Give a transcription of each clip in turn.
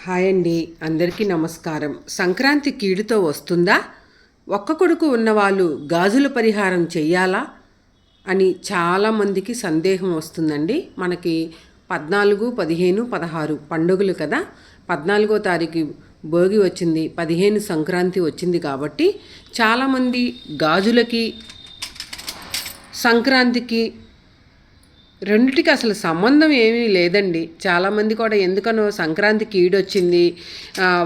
Hi అండి. అందరికీ నమస్కారం. సంక్రాంతి కీడుతో వస్తుందా? ఒక్క కొడుకు ఉన్నవాళ్ళు గాజుల పరిహారం చెయ్యాలా? అని చాలామందికి సందేహం వస్తుందండి. మనకి పద్నాలుగు పదిహేను పదహారు పండుగలు కదా. పద్నాలుగో తారీఖు భోగి వచ్చింది పదిహేను సంక్రాంతి వచ్చింది కాబట్టి చాలామంది గాజులకి సంక్రాంతికి రెండిటికి అసలు సంబంధం ఏమీ లేదండి. చాలామంది కూడా ఎందుకనో సంక్రాంతికి ఈడొచ్చింది.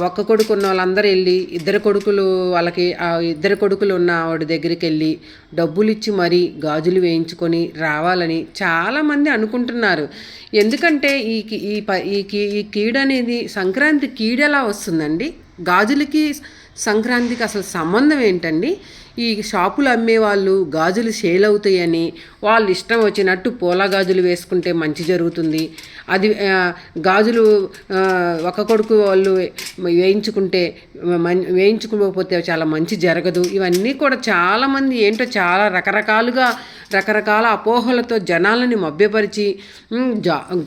ఒక్క కొడుకు ఉన్న వాళ్ళందరూ వెళ్ళి ఇద్దరు కొడుకులు వాళ్ళకి ఆ ఇద్దరు కొడుకులు ఉన్న ఆవిడ దగ్గరికి వెళ్ళి డబ్బులు ఇచ్చి మరీ గాజులు వేయించుకొని రావాలని చాలామంది అనుకుంటున్నారు. ఎందుకంటే ఈ ఈ ప ఈ కీ ఈ కీడు అనేది సంక్రాంతి కీడెలా ఎలా వస్తుందండి? గాజులకి సంక్రాంతికి అసలు సంబంధం ఏంటండి? ఈ షాపులు అమ్మేవాళ్ళు గాజులు సేల్ అవుతాయని వాళ్ళు ఇష్టం వచ్చినట్టు పూల గాజులు వేసుకుంటే మంచి జరుగుతుంది. అది గాజులు ఒక కొడుకు వాళ్ళు వేయించుకుంటే వేయించుకోకపోతే చాలా మంచి జరగదు. ఇవన్నీ కూడా చాలామంది ఏంటో చాలా రకరకాలుగా రకరకాల అపోహలతో జనాలని మభ్యపరిచి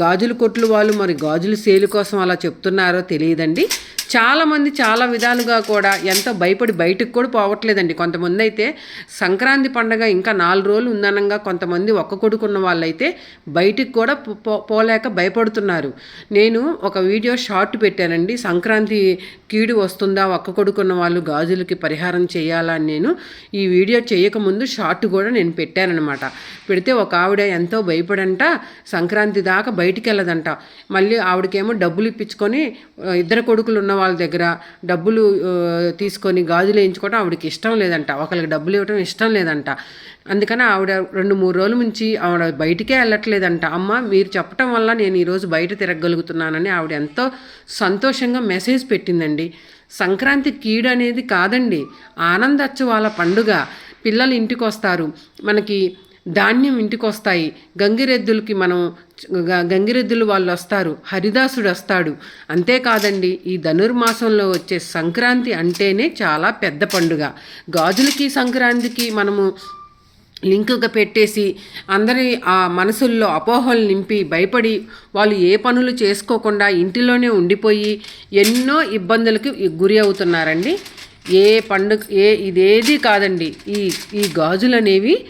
గాజులు జా కొట్లు వాళ్ళు మరి గాజులు సేలు కోసం అలా చెప్తున్నారో తెలియదండి. చాలామంది చాలా విధాలుగా కూడా ఎంతో భయపడి బయటకు కూడా పోవట్లేదండి కొంతమంది. అయితే సంక్రాంతి పండగ ఇంకా నాలుగు రోజులు ఉందనంగా కొంతమంది ఒక్క కొడుకున్న వాళ్ళైతే బయటికి కూడా పో- పోలేక భయపడుతున్నారు. నేను ఒక వీడియో షార్ట్ పెట్టానండి. సంక్రాంతి కీడు వస్తుందా ఒక్క కొడుకున్న వాళ్ళు గాజులకి పరిహారం చేయాలా అని నేను ఈ వీడియో చేయకముందు షార్ట్ కూడా నేను పెట్టానమాట పెడితే ఒక ఆవిడ ఎంతో భయపడంట సంక్రాంతి దాకా బయటికి వెళ్ళదంట మళ్ళీ ఆవిడకేమో డబ్బులు ఇప్పించుకొని ఇద్దరు కొడుకులు ఉన్న వాళ్ళ దగ్గర డబ్బులు తీసుకొని గాజులు వేయించుకోవడం ఆవిడకి ఇష్టం లేదంట. ఒకరికి డబ్బులు ఇవ్వటం ఇష్టం లేదంట. అందుకని ఆవిడ రెండు మూడు రోజుల నుంచి ఆవిడ బయటికే వెళ్ళట్లేదంట. అమ్మ మీరు చెప్పటం వల్ల నేను ఈరోజు బయట తిరగగలుగుతున్నానని ఆవిడ ఎంతో సంతోషంగా మెసేజ్ పెట్టిందండి. సంక్రాంతి కీడు అనేది కాదండి. ఆనందోత్సవాల పండుగ. పిల్లలు ఇంటికి వస్తారు మనకి ధాన్యం ఇంటికొస్తాయి. గంగిరెద్దులకి మనం గంగిరెద్దులు వాళ్ళు వస్తారు. హరిదాసుడు వస్తాడు. అంతేకాదండి ఈ ధనుర్మాసంలో వచ్చే సంక్రాంతి అంటేనే చాలా పెద్ద పండుగ. గాజులకి సంక్రాంతికి మనము లింకుగా పెట్టేసి అందరి ఆ మనసుల్లో అపోహలు నింపి భయపడి వాళ్ళు ఏ పనులు చేసుకోకుండా ఇంటిలోనే ఉండిపోయి ఎన్నో ఇబ్బందులకి గురి అవుతున్నారండి. ఏ పండుగ ఏ ఇదేది కాదండి. ఈ ఈ గాజులు అనేవి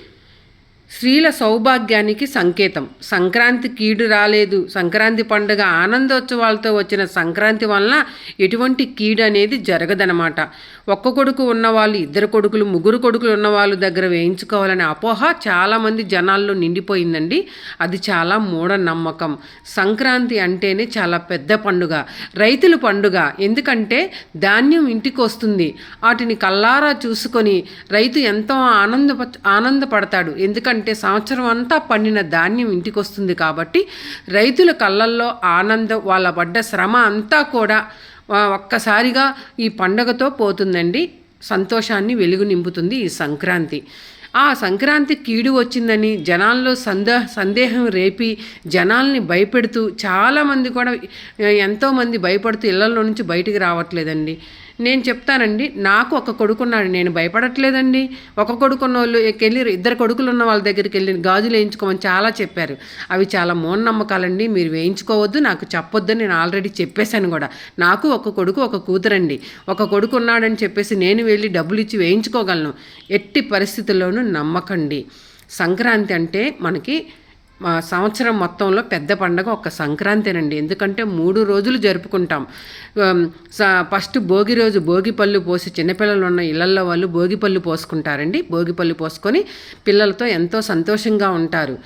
స్త్రీల సౌభాగ్యానికి సంకేతం. సంక్రాంతి కీడు రాలేదు. సంక్రాంతి పండుగ ఆనందోత్సవాలతో వచ్చిన సంక్రాంతి వలన ఎటువంటి కీడు అనేది జరగదనమాట ఒక్క కొడుకు ఉన్నవాళ్ళు ఇద్దరు కొడుకులు ముగ్గురు కొడుకులు ఉన్న వాళ్ళ దగ్గర వేయించుకోవాలనే అపోహ చాలామంది జనాల్లో నిండిపోయిందండి. అది చాలా మూఢనమ్మకం. సంక్రాంతి అంటేనే చాలా పెద్ద పండుగ. రైతుల పండుగ. ఎందుకంటే ధాన్యం ఇంటికి వస్తుంది. వాటిని కల్లారా చూసుకొని రైతు ఎంతో ఆనంద ఆనందపడతాడు. ఎందుకంటే సంవత్సరం అంతా పండిన ధాన్యం ఇంటికి వస్తుంది కాబట్టి రైతుల కళ్ళల్లో ఆనందం వాళ్ళ పడ్డ శ్రమ అంతా కూడా ఒక్కసారిగా ఈ పండగతో పోతుందండి. సంతోషాన్ని వెలుగు నింపుతుంది ఈ సంక్రాంతి. ఆ సంక్రాంతి కీడు వచ్చిందని జనాల్లో సందే సందేహం రేపి జనాల్ని భయపెడుతూ చాలామంది కూడా ఎంతోమంది భయపడుతూ ఇళ్ళలో నుంచి బయటికి రావట్లేదండి. నేను చెప్తానండి నాకు ఒక కొడుకున్నాడు నేను భయపడట్లేదండి. ఒక కొడుకున్న వాళ్ళు వెళ్ళి ఇద్దరు కొడుకులు ఉన్న వాళ్ళ దగ్గరికి వెళ్ళి గాజులు వేయించుకోమని చాలా చెప్పారు. అవి చాలా మూఢనమ్మకాలండి మీరు వేయించుకోవద్దు నాకు చెప్పొద్దు నేను ఆల్రెడీ చెప్పేశాను కూడా. నాకు ఒక కొడుకు ఒక కూతురండి. ఒక కొడుకు ఉన్నాడని చెప్పేసి నేను వెళ్ళి డబ్బులు ఇచ్చి వేయించుకోగలను. ఎట్టి పరిస్థితుల్లోనూ నమ్మకండి. సంక్రాంతి అంటే మనకి మా సంవత్సరం మొత్తంలో పెద్ద పండగ ఒక సంక్రాంతినండి. ఎందుకంటే మూడు రోజులు జరుపుకుంటాం. ఫస్ట్ భోగి రోజు భోగి పళ్ళు పోసి చిన్నపిల్లలు ఉన్న ఇళ్ళల్లో వాళ్ళు భోగి పళ్ళు పోసుకుంటారండి. భోగి పళ్ళు పోసుకొని పిల్లలతో ఎంతో సంతోషంగా ఉంటారు.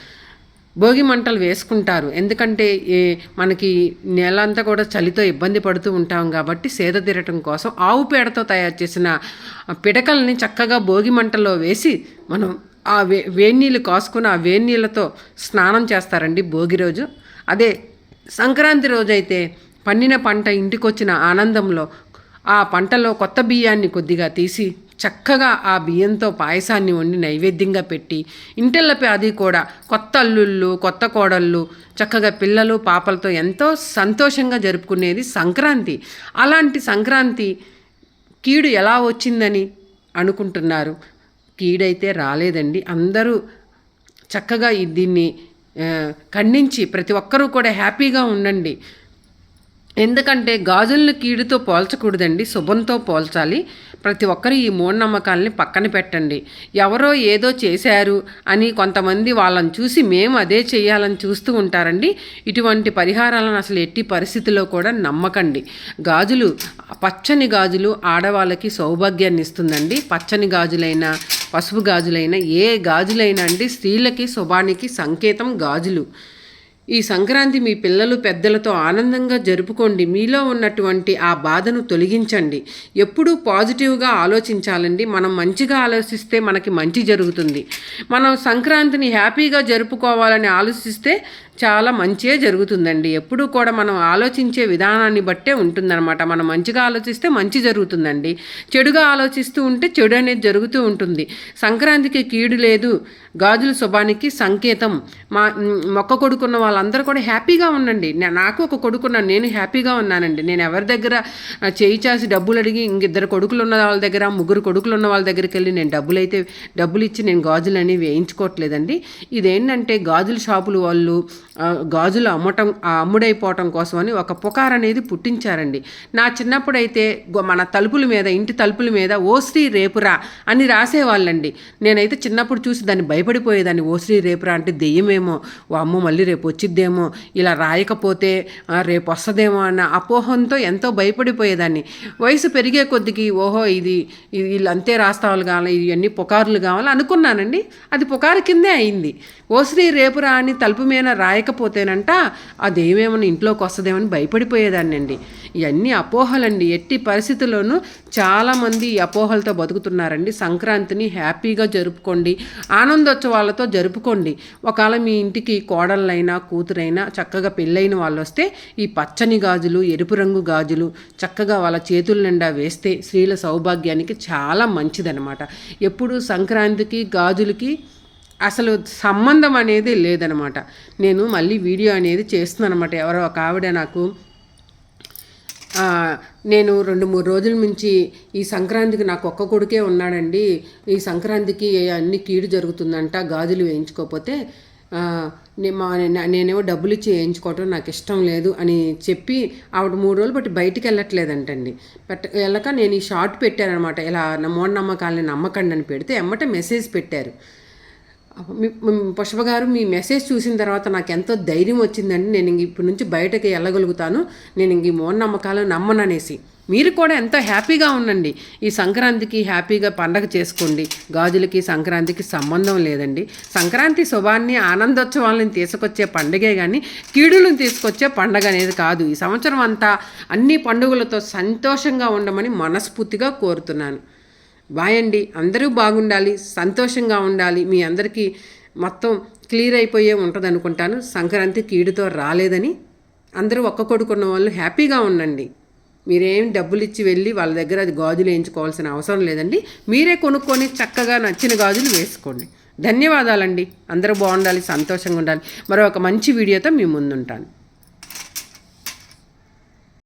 భోగి మంటలు వేసుకుంటారు. ఎందుకంటే ఏ మనకి నేలంతా కూడా చలితో ఇబ్బంది పడుతూ ఉంటాం కాబట్టి సేద తీరటం కోసం ఆవు పేడతో తయారు చేసిన పిడకల్ని చక్కగా భోగి మంటలో వేసి మనం ఆ వే వేడినీళ్ళు కాసుకుని ఆ వేడినీళ్ళతో స్నానం చేస్తారండి భోగి రోజు. అదే సంక్రాంతి రోజు అయితే పండిన పంట ఇంటికొచ్చిన ఆనందంలో ఆ పంటలో కొత్త బియ్యాన్ని కొద్దిగా తీసి చక్కగా ఆ బియ్యంతో పాయసాన్ని వండి నైవేద్యంగా పెట్టి ఇంటిళ్ళపై అది కూడా కొత్త అల్లుళ్ళు కొత్త కోడళ్ళు చక్కగా పిల్లలు పాపలతో ఎంతో సంతోషంగా జరుపుకునేది సంక్రాంతి. అలాంటి సంక్రాంతి కీడు ఎలా వచ్చిందని అనుకుంటున్నారు? కీడైతే రాలేదండి. అందరూ చక్కగా దీన్ని ఖండించి ప్రతి ఒక్కరూ కూడా హ్యాపీగా ఉండండి. ఎందుకంటే గాజులను కీడుతో పోల్చకూడదండి శుభంతో పోల్చాలి. ప్రతి ఒక్కరు ఈ మూఢనమ్మకాలని పక్కన పెట్టండి. ఎవరో ఏదో చేశారు అని కొంతమంది వాళ్ళని చూసి మేము అదే చేయాలని చూస్తూ ఉంటారండి. ఇటువంటి పరిహారాలను అసలు ఎట్టి పరిస్థితిలో కూడా నమ్మకండి. గాజులు పచ్చని గాజులు ఆడవాళ్ళకి సౌభాగ్యాన్ని ఇస్తుందండి. పచ్చని గాజులైనా పసుపు గాజులైన ఏ గాజులైనా అండి స్త్రీలకి శుభానికి సంకేతం గాజులు. ఈ సంక్రాంతి మీ పిల్లలు పెద్దలతో ఆనందంగా జరుపుకోండి. మీలో ఉన్నటువంటి ఆ బాధను తొలగించండి. ఎప్పుడూ పాజిటివ్గా ఆలోచించాలండి. మనం మంచిగా ఆలోచిస్తే మనకి మంచి జరుగుతుంది. మనం సంక్రాంతిని హ్యాపీగా జరుపుకోవాలని ఆలోచిస్తే చాలా మంచే జరుగుతుందండి. ఎప్పుడూ కూడా మనం ఆలోచించే విధానాన్ని బట్టే ఉంటుందన్నమాట. మనం మంచిగా ఆలోచిస్తే మంచి జరుగుతుందండి. చెడుగా ఆలోచిస్తూ ఉంటే చెడు అనేది జరుగుతూ ఉంటుంది. సంక్రాంతికి కీడు లేదు. గాజుల శుభానికి సంకేతం. మా మొక్క కొడుకున్న వాళ్ళందరూ కూడా హ్యాపీగా ఉండండి. నాకు ఒక కొడుకున్నాను నేను హ్యాపీగా ఉన్నానండి. నేను ఎవరి దగ్గర చేయి చాసి డబ్బులు అడిగి ఇంకిద్దరు కొడుకులు ఉన్న వాళ్ళ దగ్గర ముగ్గురు కొడుకులు ఉన్న వాళ్ళ దగ్గరికి వెళ్ళి నేను డబ్బులు అయితే డబ్బులు ఇచ్చి నేను గాజులు అనేవి వేయించుకోవట్లేదండి. ఇదేంటంటే గాజుల షాపులు వాళ్ళు గాజులు అమ్మటం ఆ అమ్ముడైపోవటం కోసమని ఒక పుకార్ అనేది పుట్టించారండి. నా చిన్నప్పుడైతే గొ- మన తలుపుల మీద ఇంటి తలుపుల మీద ఓ శ్రీ రేపురా అని రాసేవాళ్ళండి. నేనైతే చిన్నప్పుడు చూసి దాన్ని భయపడిపోయేదాన్ని. ఓ శ్రీ రేపురా అంటే దెయ్యమేమో. ఓ అమ్మ మళ్ళీ రేపు వచ్చిద్దేమో ఇలా రాయకపోతే రేపు వస్తుందేమో అన్న అపోహంతో ఎంతో భయపడిపోయేదాన్ని. వయసు పెరిగే కొద్దికి ఓహో ఇది వీళ్ళు అంతే రాస్తావులు కావాలి ఇవన్నీ పుకార్లు కావాలి అనుకున్నానండి. అది పుకారు కిందే అయింది. ఓ శ్రీ రేపురా అని తలుపు మీద రాయక ఆ అదేమేమని ఇంట్లోకి వస్తుందేమని భయపడిపోయేదాన్ని అండి ఇవన్నీ అపోహలండి. ఎట్టి పరిస్థితుల్లోనూ చాలామంది ఈ అపోహలతో బతుకుతున్నారండి. సంక్రాంతిని హ్యాపీగా జరుపుకోండి. ఆనందోత్సవాలతో జరుపుకోండి. ఒకవేళ మీ ఇంటికి కోడళ్ళైనా కూతురైనా చక్కగా పెళ్ళైన వాళ్ళు వస్తే ఈ పచ్చని గాజులు ఎరుపు రంగు గాజులు చక్కగా వాళ్ళ చేతుల నిండా వేస్తే స్త్రీల సౌభాగ్యానికి చాలా మంచిదనమాట ఎప్పుడు సంక్రాంతికి గాజులకి అసలు సంబంధం అనేది లేదనమాట. నేను మళ్ళీ వీడియో అనేది చేస్తున్నాను అనమాట ఎవరో ఒక ఆవిడ నాకు నేను రెండు మూడు రోజుల నుంచి ఈ సంక్రాంతికి నాకు ఒక్క కొడుకే ఉన్నాడండి. ఈ సంక్రాంతికి అన్ని కీడు జరుగుతుందంట. గాజులు వేయించుకోకపోతే మా నేనేమో డబ్బులు ఇచ్చి వేయించుకోవటం నాకు ఇష్టం లేదు అని చెప్పి ఆవిడ మూడు రోజులు బట్టి బయటికి వెళ్ళట్లేదంటండి. బట్ వెళ్ళక నేను ఈ షార్ట్ పెట్టానమాట ఇలా నా మూఢనమ్మకాలని నమ్మకండి అని పెడితే ఎమ్మట మెసేజ్ పెట్టారు. పుష్ప గారు మీ మెసేజ్ చూసిన తర్వాత నాకు ఎంతో ధైర్యం వచ్చిందండి. నేను ఇప్పటి నుంచి బయటకి వెళ్ళగలుగుతాను. నేను ఇంక ఈ మూఢనమ్మకాలు నమ్మననేసి. మీరు కూడా ఎంతో హ్యాపీగా ఉండండి. ఈ సంక్రాంతికి హ్యాపీగా పండగ చేసుకోండి. గాజులకి సంక్రాంతికి సంబంధం లేదండి. సంక్రాంతి శుభాన్ని ఆనందోత్సవాలను తీసుకొచ్చే పండుగే కానీ కీడులను తీసుకొచ్చే పండగ అనేది కాదు. ఈ సంవత్సరం అంతా అన్ని పండుగలతో సంతోషంగా ఉండమని మనస్ఫూర్తిగా కోరుతున్నాను. బాయ్ అండి అందరూ బాగుండాలి సంతోషంగా ఉండాలి. మీ అందరికీ మొత్తం క్లియర్ అయిపోయే ఉంటుంది అనుకుంటాను సంక్రాంతి కీడుతో రాలేదని అందరూ ఒక్క కొడుకున్న వాళ్ళు హ్యాపీగా ఉండండి. మీరేం డబ్బులు ఇచ్చి వెళ్ళి వాళ్ళ దగ్గర అది గాజులు వేయించుకోవాల్సిన అవసరం లేదండి. మీరే కొనుక్కొని చక్కగా నచ్చిన గాజులు వేసుకోండి. ధన్యవాదాలండి. అందరూ బాగుండాలి సంతోషంగా ఉండాలి. మరో ఒక మంచి వీడియోతో మీ ముందుంటాను.